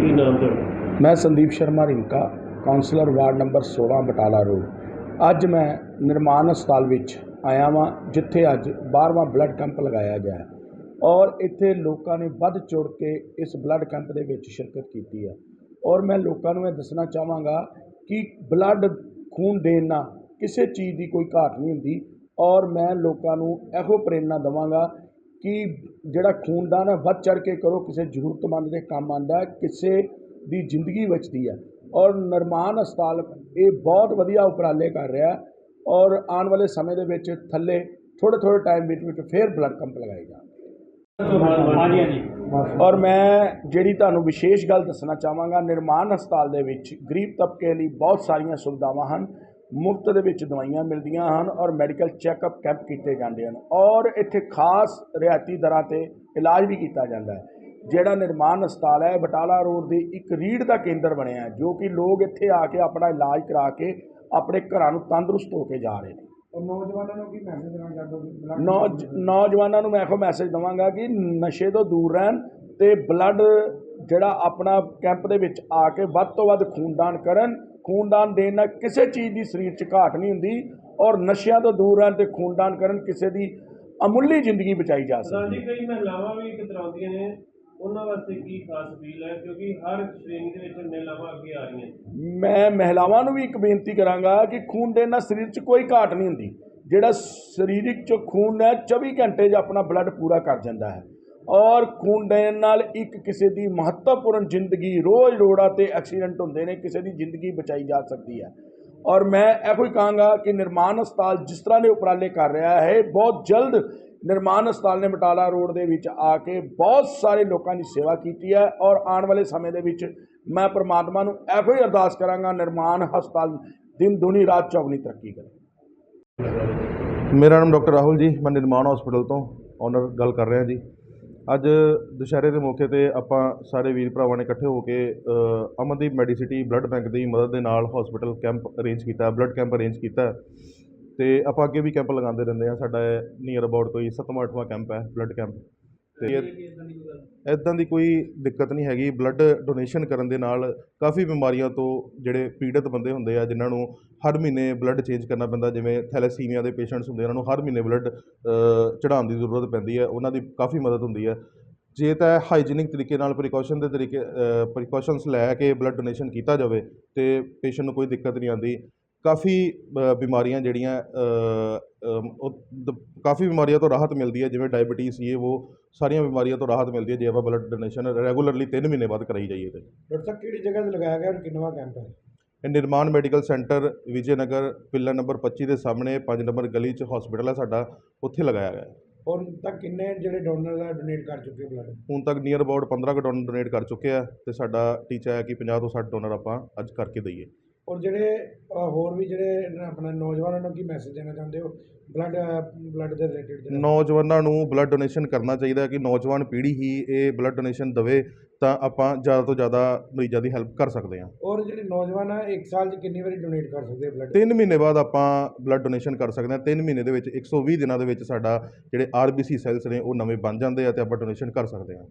ਕੀ ਨਾਮ ਤੁਹਾਡਾ? ਮੈਂ Sandeep Sharma Rinka councillor ward number 16 Batala road. ਅੱਜ ਮੈਂ ਨਿਰਮਾਣ ਹਸਪਤਾਲ ਵਿੱਚ ਆਇਆ ਵਾਂ, ਜਿੱਥੇ ਅੱਜ 12ਵਾਂ ਬਲੱਡ ਕੈਂਪ ਲਗਾਇਆ ਗਿਆ ਹੈ। ਔਰ ਇੱਥੇ ਲੋਕਾਂ ਨੇ ਵੱਧ ਚੁੜ ਕੇ ਇਸ ਬਲੱਡ ਕੈਂਪ ਦੇ ਵਿੱਚ ਸ਼ਿਰਕਤ ਕੀਤੀ ਹੈ। ਔਰ ਮੈਂ ਲੋਕਾਂ ਨੂੰ ਇਹ ਦੱਸਣਾ ਚਾਹਾਂਗਾ ਕਿ ਬਲੱਡ ਖੂਨ ਦੇਣ ਨਾਲ ਕਿਸੇ ਚੀਜ਼ ਦੀ ਕੋਈ ਘਾਟ ਨਹੀਂ ਹੁੰਦੀ। ਔਰ ਮੈਂ ਲੋਕਾਂ ਨੂੰ ਇਹੋ ਪ੍ਰੇਰਨਾ ਦੇਵਾਂਗਾ ਕਿ ਜਿਹੜਾ ਖੂਨਦਾਨ ਹੈ ਵੱਧ ਚੜ ਕੇ ਕਰੋ ਕਿਸੇ ਜ਼ਰੂਰਤਮੰਦ ਦੇ ਕੰਮ ਆਉਂਦਾ ਹੈ ਕਿਸੇ ਦੀ ਜ਼ਿੰਦਗੀ ਬਚਦੀ ਹੈ। ਔਰ ਨਿਰਮਾਣ ਹਸਪਤਾਲ ਇਹ ਬਹੁਤ ਵਧੀਆ ਉਪਰਾਲੇ ਕਰ ਰਿਹਾ ਔਰ ਆਉਣ ਵਾਲੇ ਸਮੇਂ ਦੇ ਵਿੱਚ ਥੱਲੇ ਥੋੜ੍ਹੇ ਥੋੜ੍ਹੇ ਟਾਈਮ ਵਿੱਚ ਵਿੱਚ ਫੇਰ ਬਲੱਡ ਕੈਂਪ ਲਗਾਏ ਜਾਣਗੇ। ਔਰ ਮੈਂ ਜਿਹੜੀ ਤੁਹਾਨੂੰ ਵਿਸ਼ੇਸ਼ ਗੱਲ ਦੱਸਣਾ ਚਾਹਾਂਗਾ ਨਿਰਮਾਣ ਹਸਪਤਾਲ ਦੇ ਵਿੱਚ ਗਰੀਬ ਤਬਕੇ ਲਈ ਬਹੁਤ ਸਾਰੀਆਂ ਸੁਵਿਧਾਵਾਂ ਹਨ। ਮੁਫਤ ਦੇ ਵਿੱਚ ਦਵਾਈਆਂ ਮਿਲਦੀਆਂ ਹਨ ਔਰ ਮੈਡੀਕਲ ਚੈੱਕਅਪ ਕੈਂਪ ਕੀਤੇ ਜਾਂਦੇ ਹਨ ਔਰ ਇੱਥੇ ਖਾਸ ਰਿਆਇਤੀ ਦਰਾਂ ਤੇ ਇਲਾਜ ਵੀ ਕੀਤਾ ਜਾਂਦਾ ਹੈ। ਜਿਹੜਾ ਨਿਰਮਾਣ ਹਸਪਤਾਲ ਹੈ ਬਟਾਲਾ ਰੋਡ ਦੀ ਇੱਕ ਰੀੜ ਦਾ ਕੇਂਦਰ ਬਣਿਆ ਹੈ ਜੋ ਕਿ ਲੋਕ ਇੱਥੇ ਆ ਕੇ ਆਪਣਾ ਇਲਾਜ ਕਰਾ ਕੇ ਆਪਣੇ ਘਰਾਂ ਨੂੰ ਤੰਦਰੁਸਤ ਹੋ ਕੇ ਜਾ ਰਹੇ ਨੇ। ਨੌਜਵਾਨਾਂ ਨੂੰ ਕੀ ਮੈਸੇਜ ਦੇਣਾ ਚਾਹੁੰਦੇ ਨੌਜਵਾਨਾਂ ਨੂੰ ਮੈਂ ਇਹੋ ਮੈਸੇਜ ਦਵਾਂਗਾ ਕਿ ਨਸ਼ੇ ਤੋਂ ਦੂਰ ਰਹਿਣ ਤੇ ਬਲੱਡ ਜਿਹੜਾ ਆਪਣਾ ਕੈਂਪ ਦੇ ਵਿੱਚ ਆ ਕੇ ਵੱਧ ਤੋਂ ਵੱਧ ਖੂਨਦਾਨ ਕਰਨ ਖੂਨਦਾਨ ਦੇਣ ਨਾਲ ਕਿਸੇ ਚੀਜ਼ ਦੀ ਸਰੀਰ 'ਚ ਘਾਟ ਨਹੀਂ ਹੁੰਦੀ ਔਰ ਨਸ਼ਿਆਂ ਤੋਂ ਦੂਰ ਰਹਿਣ ਤੇ ਖੂਨਦਾਨ ਕਰਨ ਕਿਸੇ ਦੀ ਅਮੁੱਲੀ ਜ਼ਿੰਦਗੀ ਬਚਾਈ ਜਾ ਸਕਦੀ ਹੈ। ਕਈ ਮਹਿਲਾਵਾਂ ਵੀ ਕਤਰਾਉਂਦੀਆਂ ਨੇ ਉਹਨਾਂ ਵਾਸਤੇ ਕੀ ਖਾਸ ਅਪੀਲ ਹੈ? ਕਿਉਂਕਿ ਹਰ ਸ਼੍ਰੇਣੀ ਦੇ ਵਿੱਚ ਮਹਿਲਾਵਾਂ ਅੱਗੇ ਆ ਰਹੀਆਂ ਮੈਂ ਮਹਿਲਾਵਾਂ ਨੂੰ ਵੀ ਇੱਕ ਬੇਨਤੀ ਕਰਾਂਗਾ ਕਿ ਖੂਨ ਦੇਣ ਨਾਲ ਸਰੀਰ 'ਚ ਕੋਈ ਘਾਟ ਨਹੀਂ ਹੁੰਦੀ। ਜਿਹੜਾ ਸਰੀਰਕ 'ਚ ਖੂਨ ਹੈ 24 ਘੰਟੇ 'ਚ ਆਪਣਾ ਬਲੱਡ ਪੂਰਾ ਕਰ ਜਾਂਦਾ ਹੈ। ਔਰ ਖੂਨ ਦੇਣ ਨਾਲ ਇੱਕ ਕਿਸੇ ਦੀ ਮਹੱਤਵਪੂਰਨ ਜ਼ਿੰਦਗੀ, ਰੋਜ਼ ਰੋੜਾ ਤੇ ਐਕਸੀਡੈਂਟ ਹੁੰਦੇ ਨੇ, ਕਿਸੇ ਦੀ ਜ਼ਿੰਦਗੀ ਬਚਾਈ ਜਾ ਸਕਦੀ ਹੈ। ਔਰ ਮੈਂ ਇਹੋ ਹੀ ਕਹਾਂਗਾ ਕਿ ਨਿਰਮਾਣ ਹਸਪਤਾਲ ਜਿਸ ਤਰ੍ਹਾਂ ਦੇ ਉਪਰਾਲੇ ਕਰ ਰਿਹਾ ਹੈ, ਬਹੁਤ ਜਲਦ ਨਿਰਮਾਣ ਹਸਪਤਾਲ ਨੇ ਬਟਾਲਾ ਰੋਡ ਦੇ ਵਿੱਚ ਆ ਕੇ ਬਹੁਤ ਸਾਰੇ ਲੋਕਾਂ ਦੀ ਸੇਵਾ ਕੀਤੀ ਹੈ ਔਰ ਆਉਣ ਵਾਲੇ ਸਮੇਂ ਦੇ ਵਿੱਚ ਮੈਂ ਪ੍ਰਮਾਤਮਾ ਨੂੰ ਇਹੋ ਹੀ ਅਰਦਾਸ ਕਰਾਂਗਾ, ਨਿਰਮਾਣ ਹਸਪਤਾਲ ਦਿਨ ਦੁਨੀ, ਰਾਤ ਚੌਗਣੀ ਤਰੱਕੀ ਕਰੇ। ਮੇਰਾ ਨਾਮ ਡਾਕਟਰ ਰਾਹੁਲ ਜੀ, ਮੈਂ ਨਿਰਮਾਣ ਹਸਪੀਟਲ ਤੋਂ ਓਨਰ ਗੱਲ ਕਰ ਰਿਹਾ ਜੀ। ਅੱਜ ਦੁਸ਼ਹਿਰੇ ਦੇ ਮੌਕੇ ਤੇ ਆਪਾਂ ਸਾਰੇ ਵੀਰ ਭਰਾਵਾਂ ਨੇ ਇਕੱਠੇ ਹੋ ਕੇ ਅਮਨਦੀਪ ਮੈਡੀਸਿਟੀ ਬਲੱਡ ਬੈਂਕ ਦੀ ਮਦਦ ਦੇ ਨਾਲ ਹਸਪੀਟਲ ਕੈਂਪ ਅਰੇਂਜ ਕੀਤਾ ਬਲੱਡ ਕੈਂਪ ਅਰੇਂਜ ਕੀਤਾ। ਤੇ ਆਪਾਂ ਅੱਗੇ ਵੀ ਕੈਂਪ ਲਗਾਉਂਦੇ ਰਹਿੰਦੇ ਆ ਸਾਡਾ ਨੀਅਰ ਅਬਾਊਟ ਕੋਈ 7ਵਾਂ 8ਵਾਂ ਕੈਂਪ ਹੈ ਬਲੱਡ ਕੈਂਪ ਤੇ ਇਦਾਂ ਦੀ ਕੋਈ ਦਿੱਕਤ ਨਹੀਂ ਹੈਗੀ। ਬਲੱਡ ਡੋਨੇਸ਼ਨ ਕਰਨ ਦੇ ਨਾਲ ਕਾਫੀ ਬਿਮਾਰੀਆਂ ਤੋਂ ਜਿਹੜੇ ਪੀੜਤ ਬੰਦੇ ਹੁੰਦੇ ਆ, ਜਿਨ੍ਹਾਂ ਨੂੰ ਹਰ ਮਹੀਨੇ ਬਲੱਡ ਚੇਂਜ ਕਰਨਾ ਪੈਂਦਾ, ਜਿਵੇਂ ਥੈਲੇਸੀਮੀਆ ਦੇ ਪੇਸ਼ੈਂਟਸ ਹੁੰਦੇ ਉਹਨਾਂ ਨੂੰ ਹਰ ਮਹੀਨੇ ਬਲੱਡ ਚੜਾਉਣ ਦੀ ਜ਼ਰੂਰਤ ਪੈਂਦੀ ਹੈ ਉਹਨਾਂ ਦੀ ਕਾਫੀ ਮਦਦ ਹੁੰਦੀ ਹੈ ਜੇ ਤਾਂ ਹਾਈਜੀਨਿਕ ਤਰੀਕੇ ਨਾਲ ਪ੍ਰੀਕਾਸ਼ਨ ਦੇ ਤਰੀਕੇ ਪ੍ਰੀਕਾਸ਼ਨਸ ਲੈ ਕੇ ਬਲੱਡ ਡੋਨੇਸ਼ਨ ਕੀਤਾ ਜਾਵੇ, ਤੇ ਪੇਸ਼ੈਂਟ ਨੂੰ ਕੋਈ ਦਿੱਕਤ ਨਹੀਂ ਆਉਂਦੀ। ਕਾਫੀ ਬਿਮਾਰੀਆਂ ਜਿਹੜੀਆਂ ਦ- ਕਾਫੀ ਬਿਮਾਰੀਆਂ ਤੋਂ ਰਾਹਤ ਮਿਲਦੀ ਹੈ ਜਿਵੇਂ ਡਾਇਬੀਟੀਜ਼ ਇਹ ਉਹ ਸਾਰੀਆਂ ਬਿਮਾਰੀਆਂ ਤੋਂ ਰਾਹਤ ਮਿਲਦੀ ਹੈ ਜੇ ਆਪਾਂ ਬਲੱਡ ਡੋਨੇਸ਼ਨ ਰੈਗੂਲਰਲੀ 3 ਮਹੀਨੇ ਬਾਅਦ ਕਰਾਈ ਜਾਈਏ ਤੇ। ਡਾਕਟਰ ਸਾਹਿਬ ਕਿਹੜੀ ਜਗ੍ਹਾ ਤੇ ਲਗਾਇਆ ਗਿਆ ਔਰ ਕਿੰਨਵਾਂ ਕੈਂਪ ਹੈ ਇਹ Nirman medical centre Vijay Nagar pillar number 25 ਦੇ ਸਾਹਮਣੇ 5 ਨੰਬਰ ਗਲੀ 'ਚ ਹਸਪੀਟਲ ਹੈ ਸਾਡਾ ਉੱਥੇ ਲਗਾਇਆ ਗਿਆ। ਔਰ ਹੁਣ ਤੱਕ ਕਿੰਨੇ ਜਿਹੜੇ ਡੋਨਰ ਆ ਡੋਨੇਟ ਕਰ ਚੁੱਕੇ ਬਲੱਡ ਹੁਣ ਤੱਕ ਨੀਅਰ ਅਬਾਊਟ 15 ਕੁ ਡੋਨਰ ਡੋਨੇਟ ਕਰ ਚੁੱਕੇ ਆ ਤੇ ਸਾਡਾ ਟੀਚਾ ਹੈ ਕਿ 50 ਤੋਂ 60 ਡੋਨਰ ਆਪਾਂ ਅੱਜ ਕਰਕੇ ਦਈਏ। ਔਰ ਜਿਹੜੇ ਹੋਰ ਵੀ ਜਿਹੜੇ ਆਪਣਾ ਨੌਜਵਾਨਾਂ ਨੂੰ ਕੀ ਮੈਸੇਜ ਦੇਣਾ ਚਾਹੁੰਦੇ ਹੋ? ਬਲੱਡ ਬਲੱਡ ਦੇ ਰਿਲੇਟਡ ਨੌਜਵਾਨਾਂ ਨੂੰ ਬਲੱਡ ਡੋਨੇਸ਼ਨ ਕਰਨਾ ਚਾਹੀਦਾ ਕਿ ਨੌਜਵਾਨ ਪੀੜ੍ਹੀ ਹੀ ਇਹ ਬਲੱਡ ਡੋਨੇਸ਼ਨ ਦੇਵੇ ਤਾਂ ਆਪਾਂ ਜ਼ਿਆਦਾ ਤੋਂ ਜ਼ਿਆਦਾ ਮਰੀਜ਼ਾਂ ਦੀ ਹੈਲਪ ਕਰ ਸਕਦੇ ਹਾਂ। ਔਰ ਜਿਹੜੇ ਨੌਜਵਾਨ ਆ ਇੱਕ ਸਾਲ 'ਚ ਕਿੰਨੀ ਵਾਰੀ ਡੋਨੇਟ ਕਰ ਸਕਦੇ ਬਲੱਡ 3 ਮਹੀਨੇ ਬਾਅਦ ਆਪਾਂ ਬਲੱਡ ਡੋਨੇਸ਼ਨ ਕਰ ਸਕਦੇ ਹਾਂ। 3 ਮਹੀਨੇ ਦੇ ਵਿੱਚ 120 ਦਿਨਾਂ ਦੇ ਵਿੱਚ ਸਾਡਾ ਜਿਹੜੇ ਆਰਬੀਸੀ ਸੈਲਸ ਨੇ ਉਹ ਨਵੇਂ ਬਣ ਜਾਂਦੇ ਆ ਤੇ ਆਪਾਂ ਡੋਨੇਸ਼ਨ ਕਰ ਸਕਦੇ ਹਾਂ।